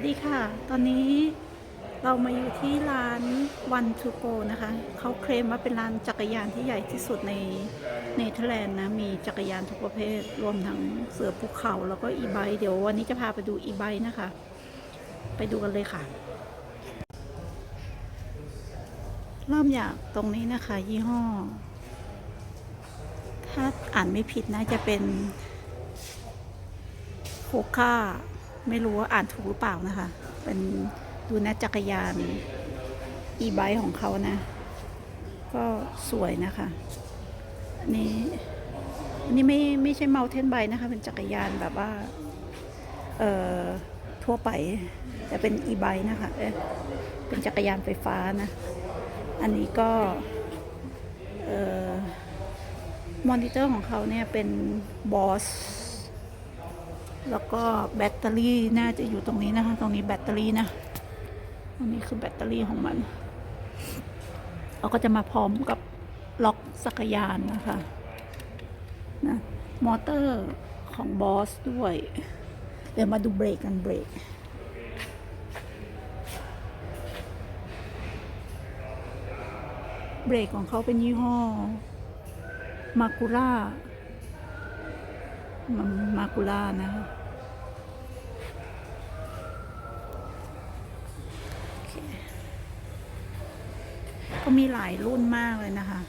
วัสดีค่ะ ตอนนี้เรามาอยู่ที่ร้าน One to Go นะคะ เขาเคลมว่าเป็นร้านจักรยานที่ใหญ่ที่สุดในเนเธอร์แลนด์นะ มีจักรยานทุกประเภท รวมทั้งเสือภูเขาแล้วก็อีไบเดี๋ยววันนี้จะพาไปดูอีไบนะคะ ไปดูกันเลยค่ะ เริ่มจากตรงนี้นะคะ ยี่ห้อ ถ้าอ่านไม่ผิดนะจะเป็นโคค่า ไม่รู้ว่าอ่านถูกหรือเปล่านะคะ เป็นดูนะจักรยานอีไบค์ของเขานะ ก็สวยนะคะ อันนี้อันนี้ไม่ไม่ใช่เมาเทนไบนะคะ เป็นจักรยานแบบว่า เอ่อ ทั่วไป แต่เป็นอีไบค์นะคะเอ๊ะเป็นจักรยานไฟฟ้านะ อันนี้ก็เอ่อมอนิเตอร์ของเขาเนี่ยเป็นบอส แล้วก็แบตเตอรี่น่าจะอยู่ตรงนี้นะคะ ตรงนี้แบตเตอรี่นะตรงนี้คือแบตเตอรี่ของมันเราก็จะมาพร้อมกับล็อกสักยานนะคะนะมอเตอร์ของบอสด้วย เดี๋ยวมาดูเบรกกันเบรกเบรกของเขาเป็นยี่ห้อมาคูล่ามาคูล่านะคะ ก็มีหลายรุ่นมากเลยนะคะ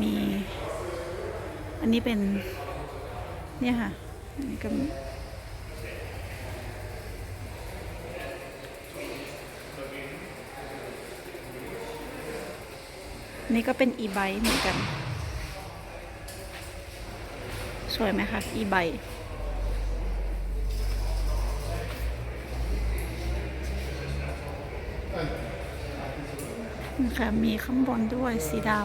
มี อันนี้เป็น เนี่ยค่ะอันนี้ก็มีนี่ก็เป็นอีไบเหมือนกัน สวยไหมคะอีไบ คะมีข้างบนด้วยสีดำ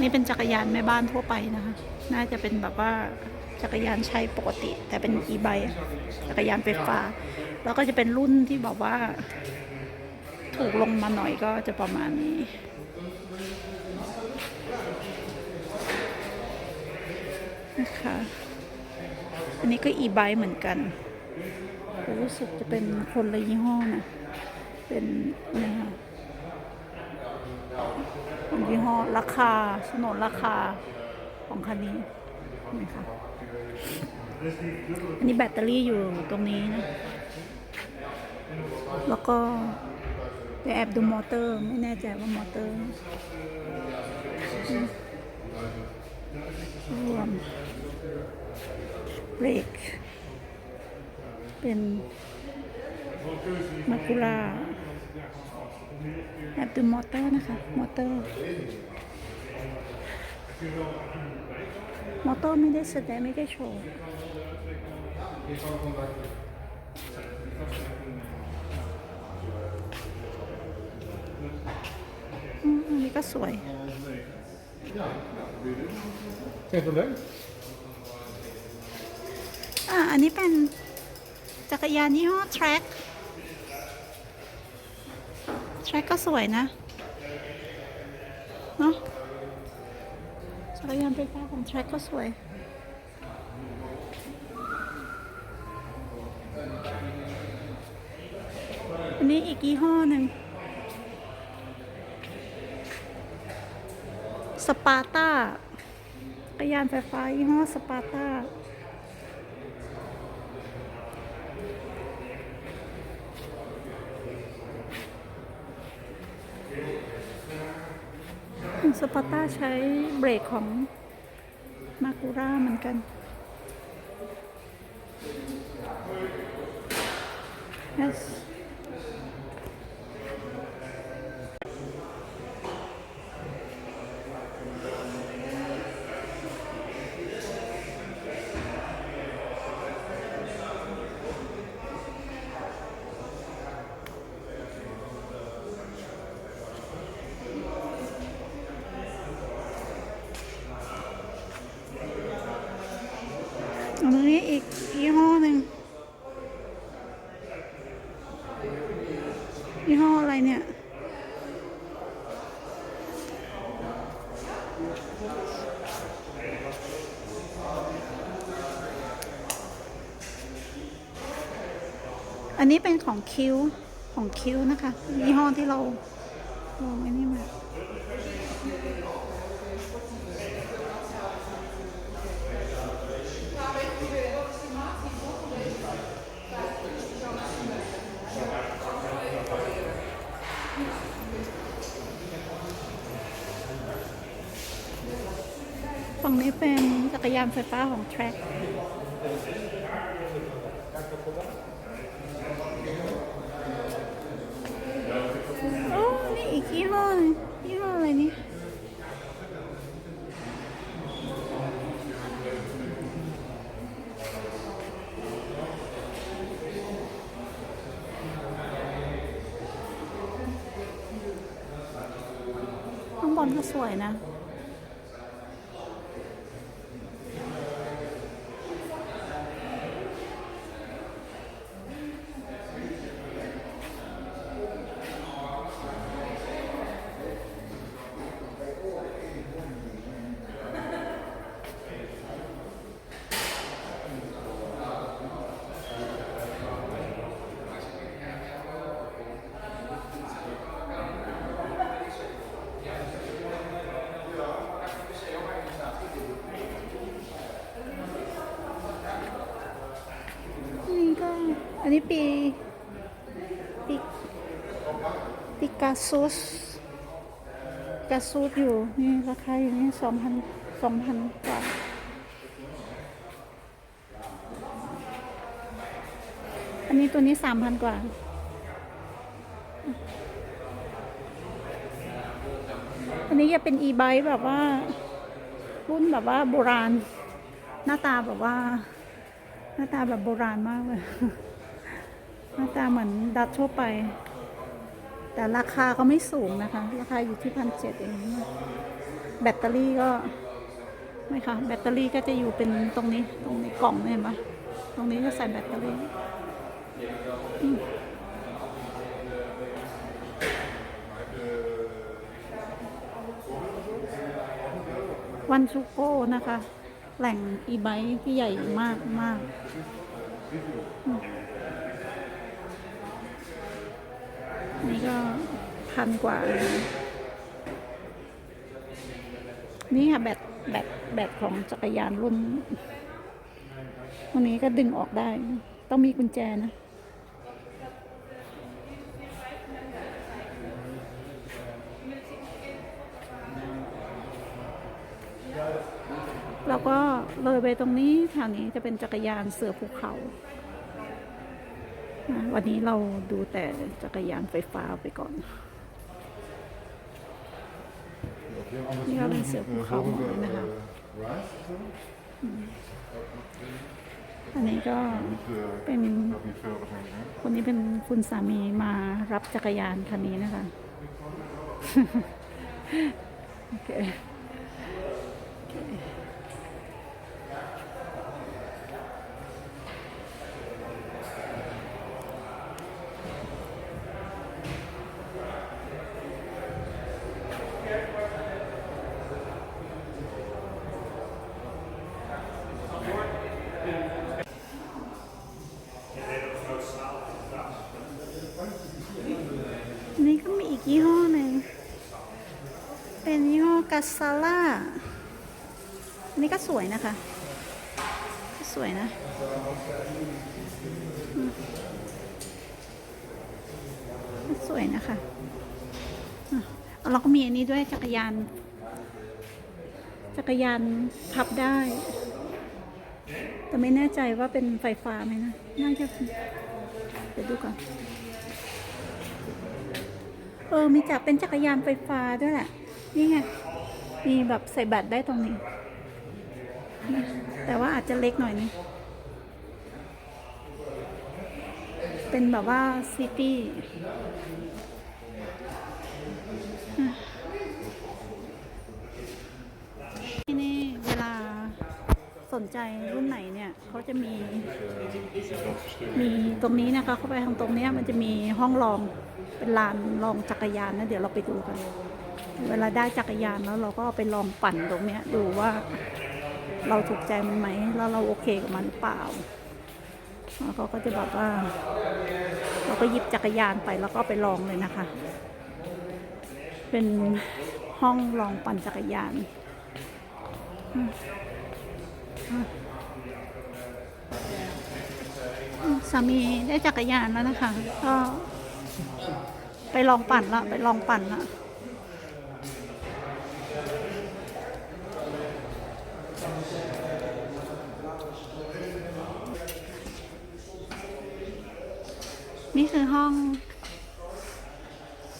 นี่เป็นจักรยานแม่บ้านทั่วไปนะคะ น่าจะเป็นแบบว่าจักรยานใช้ปกติ แต่เป็นอีไบจักรยานไฟฟ้า แล้วก็จะเป็นรุ่นที่แบบว่า ถูกลงมาหน่อยก็จะประมาณนี้นะคะอันนี้ก็อีไบเหมือนกันรู้สึกจะเป็นคนละยี่ห้อนะ เป็นนี่ยค่ะเป็นยี่ห้อราคาสนนราคาของคันนี้นะคะอันนี้แบตเตอรี่อยู่ตรงนี้นะ แล้วก็ไปแอบดูมอเตอร์ ไม่แน่ใจว่ามอเตอร์รวมเบรกเป็นมาคุรา แอบดูมอเตอร์นะคะ มอเตอร์ มอเตอร์ไม่ได้แสดงไม่ได้โชว์อืมอันนี้ก็สวย Geen probleem. อ่าอันนี้เป็นจักรยานยี่ห้อ Track Track ก็สวยนะเนอะจักรยานไฟฟ้าของ Track ก็สวยอันนี้อีกยี่ห้อหนึ่งสปาร์ต้าจักรยานไฟฟ้ายี่ห้อสปาร์ต้า สปาร์ต้าใช้เบรกของมากูร่าเหมือนกัน yes อันนี้อีกยี่ห้อหนึ่งยี่ห้ออะไรเนี่ย อันนี้เป็นของคิวของคิวนะคะยี่ห้อที่เราลองไอ้นี่มาฝั่งนี้เป็นจักรยานไฟฟ้าของ Track โอ้ นี่อีก ยี่ห้อยี่ห้ออะไรนี่ข้างบนก็สวยนะ นี่ก็ อั นนี้ปีปีปีกาซูสกาซูสอยู่ นี่ราคาอยู่นี่สองพันสองพันกว่าอันนี้ตัวนี้สามพันกว่าอันนี้จะเป็น e-bike แบบว่ารุ่นแบบว่าโบราณ หน้าตาแบบว่า หน้าตาแบบโบราณมากเลย หน้าตาเหมือนดัดทั่วไป แต่ราคาก็ไม่สูงนะคะ ราคาอยู่ที่พันเจ็ดเอง แบตเตอรี่ก็ไม่ค่ะ แบตเตอรี่ก็จะอยู่เป็นตรงนี้ตรงนี้กล่องเนี่ยเห็นปะตรงนี้จะใส่แบตเตอรี่วันชูโก้นะคะ แหล่งอีไบที่ใหญ่มากมาก นี่ก็พันกว่า นี่ค่ะแบตแบตแบตของจักรยานรุ่นวันนี้ก็ดึงออกได้ ต้องมีกุญแจนะ แล้วก็เลยไปตรงนี้แถวนี้จะเป็นจักรยานเสือภูเขา วันนี้เราดูแต่จักรยานไฟฟ้าไปก่อน นี่ก็เป็นเสือภูเขาหมอนะคะอันนี้ก็เป็นคนนี้เป็นคุณสามีมารับจักรยานคันนี้นะคะ โอเค นี่ก็มีอีกยี่ห้อหนึ่ง เป็นยี่ห้อกา ซาล่าอันนี้ก็สวยนะคะ สวยนะสวยนะคะเราก็มีอันนี้ด้วยจักรยาน จักรยานพับได้ แต่ไม่แน่ใจว่าเป็นไฟฟ้าไหมนะ น่าจะเดี๋ยวดูก่อน เออ มีจับเป็นจักรยานไฟฟ้าด้วยแหละ นี่ไง มีแบบใส่แบตได้ตรงนี้ แต่ว่าอาจจะเล็กหน่อยนึงเป็นแบบว่าซิตี้ที่นี่เวลาสนใจรุ่นไหนเนี่ยเขาจะมี มีตรงนี้นะคะเข้าไปทางตรงนี้มันจะมีห้องรองเป็นลานรองจักรยานนะเดี๋ยวเราไปดูกัน เวลาได้จักรยานแล้วเราก็เอาไปลองปั่นตรงเนี้ยดูว่าเราถูกใจมันไหมแล้วเราโอเคกับมันเปล่าเคแล้วเขาก็จะแบบว่า เราก็หยิบจักรยานไปแล้วก็ไปลองเลยนะคะ เป็นห้องลองปั่นจักรยานสามีได้จักรยานแล้วนะคะ ก็ไปลองปั่นละไปลองปั่นละ นี่คือห้อง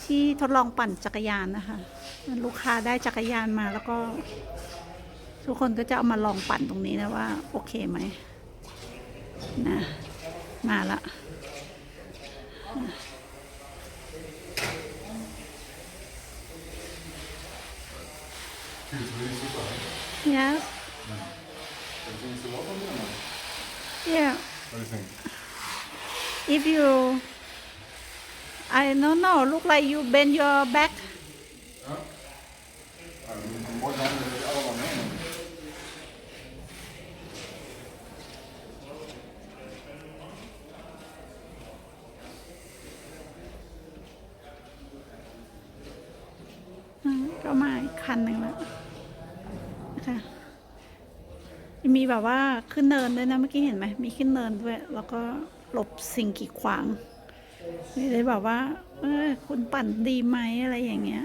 ที่ทดลองปั่นจักรยานนะคะลูกค้าได้จักรยานมาแล้วก็ ทุกคนก็จะเอามาลองปั่นตรงนี้นะว่า โอเคไหมนะมาละ Feels really super. Yes Everything's a lot on there. yeah What do you think? If you I don't know look like you bend your back อืมก็มาคันหนึ่งแล้วนะคะมีแบบว่าขึ้นเนินด้วยนะเมื่อกี้เห็นไหมมีขึ้นเนินด้วย แล้วก็ หลบสิ่งกีดขวางไม่ได้แบบว่า เออคุณปั่นดีไหมอะไรอย่างเงี้ย